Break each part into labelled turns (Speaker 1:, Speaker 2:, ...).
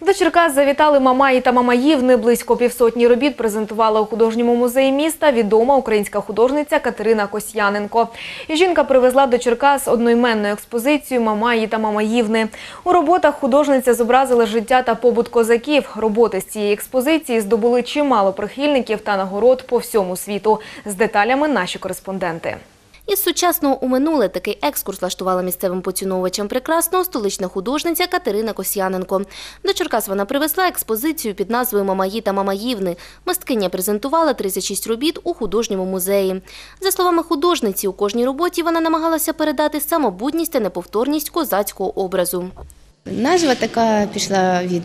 Speaker 1: До Черкас завітали Мамаї та Мамаївни. Близько півсотні робіт презентувала у художньому музеї міста відома українська художниця Катерина Косьяненко. Жінка привезла до Черкас одноіменну експозицію Мамаї та Мамаївни. У роботах художниця зобразила життя та побут козаків. Роботи з цієї експозиції здобули чимало прихильників та нагород по всьому світу. З деталями наші кореспонденти.
Speaker 2: Із сучасного у минуле такий екскурс влаштувала місцевим поціновувачам прекрасного столична художниця Катерина Косьяненко. До Черкас вона привезла експозицію під назвою «Мамаї та Мамаївни». Мисткиня презентувала 36 робіт у художньому музеї. За словами художниці, у кожній роботі вона намагалася передати самобутність та неповторність козацького образу.
Speaker 3: Назва така пішла від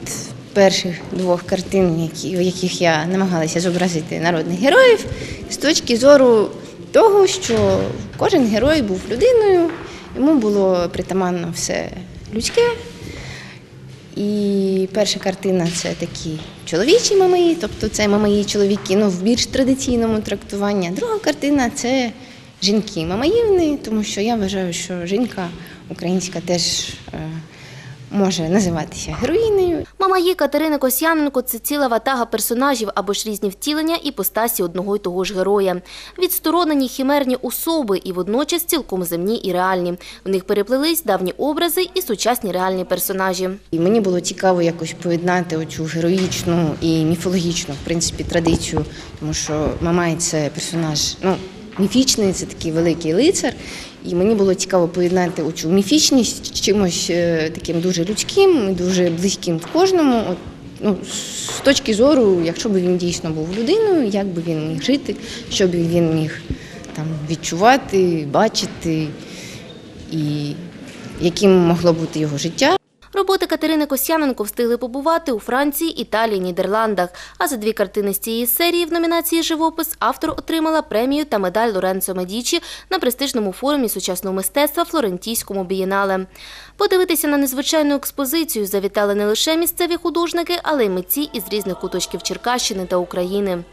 Speaker 3: перших двох картин, в яких я намагалася зобразити народних героїв, з точки зору того, що кожен герой був людиною, йому було притаманно все людське. І перша картина це такі чоловічі мамаї, тобто це мамаї чоловіки, ну в більш традиційному трактуванні. Друга картина це жінки мамаївни, тому що я вважаю, що жінка українська теж е, може називатися героїнею.
Speaker 2: Мамаї Катерини Косьяненко – це ціла ватага персонажів або ж різні втілення і постасі одного й того ж героя. Відсторонені хімерні особи і водночас цілком земні і реальні. В них переплелись давні образи і сучасні реальні персонажі.
Speaker 3: І мені було цікаво якось поєднати оцю героїчну і міфологічну, в принципі, традицію, тому що Мамай це персонаж ну, міфічний, це такий великий лицар. І мені було цікаво поєднати оцю міфічність з чимось е, таким дуже людським, дуже близьким в кожному. От, ну, з точки зору, якщо б він дійсно був людиною, як би він міг жити, що б він міг там, відчувати, бачити, і яким могло бути його життя.
Speaker 2: Роботи Катерини Косьяненко встигли побувати у Франції, Італії, Нідерландах. А за дві картини з цієї серії в номінації «Живопис» автор отримала премію та медаль Лоренцо Медічі на престижному форумі сучасного мистецтва Флорентійському бієнале. Подивитися на незвичайну експозицію завітали не лише місцеві художники, але й митці із різних куточків Черкащини та України.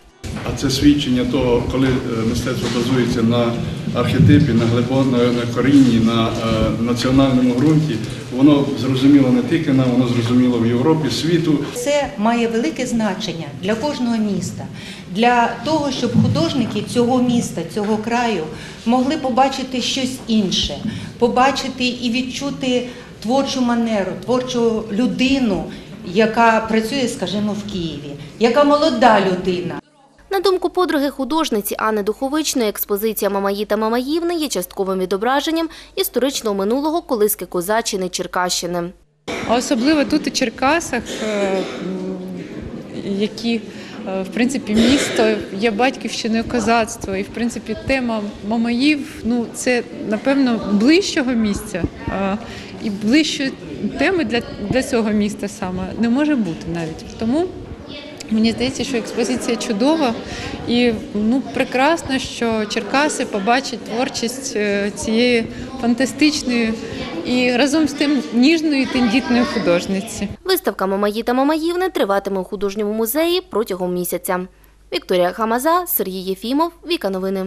Speaker 4: А це свідчення того, коли е, мистецтво базується на архетипі, на глибоко, на корінні, на е, національному ґрунті, воно зрозуміло не тільки нам, воно зрозуміло в Європі, світу.
Speaker 5: Це має велике значення для кожного міста, для того, щоб художники цього міста, цього краю могли побачити щось інше, побачити і відчути творчу манеру, творчу людину, яка працює, скажімо, в Києві, яка молода людина.
Speaker 2: На думку подруги художниці Анни Духовичної, експозиція «Мамаї та Мамаївни» є частковим відображенням історичного минулого колиски Козаччини Черкащини.
Speaker 6: А особливо тут у Черкасах, е, які е, в принципі місто є батьківщиною козацтва, і в принципі тема Мамаїв ну це напевно ближчого місця і ближчої теми для, для цього міста саме не може бути навіть тому. Мені здається, що експозиція чудова і ну прекрасно, що Черкаси побачать творчість е, цієї фантастичної і разом з тим ніжної тендітної художниці.
Speaker 2: Виставка «Мамаї та Мамаївни» триватиме у художньому музеї протягом місяця. Вікторія Хамаза, Сергій Єфімов, Віка Новини.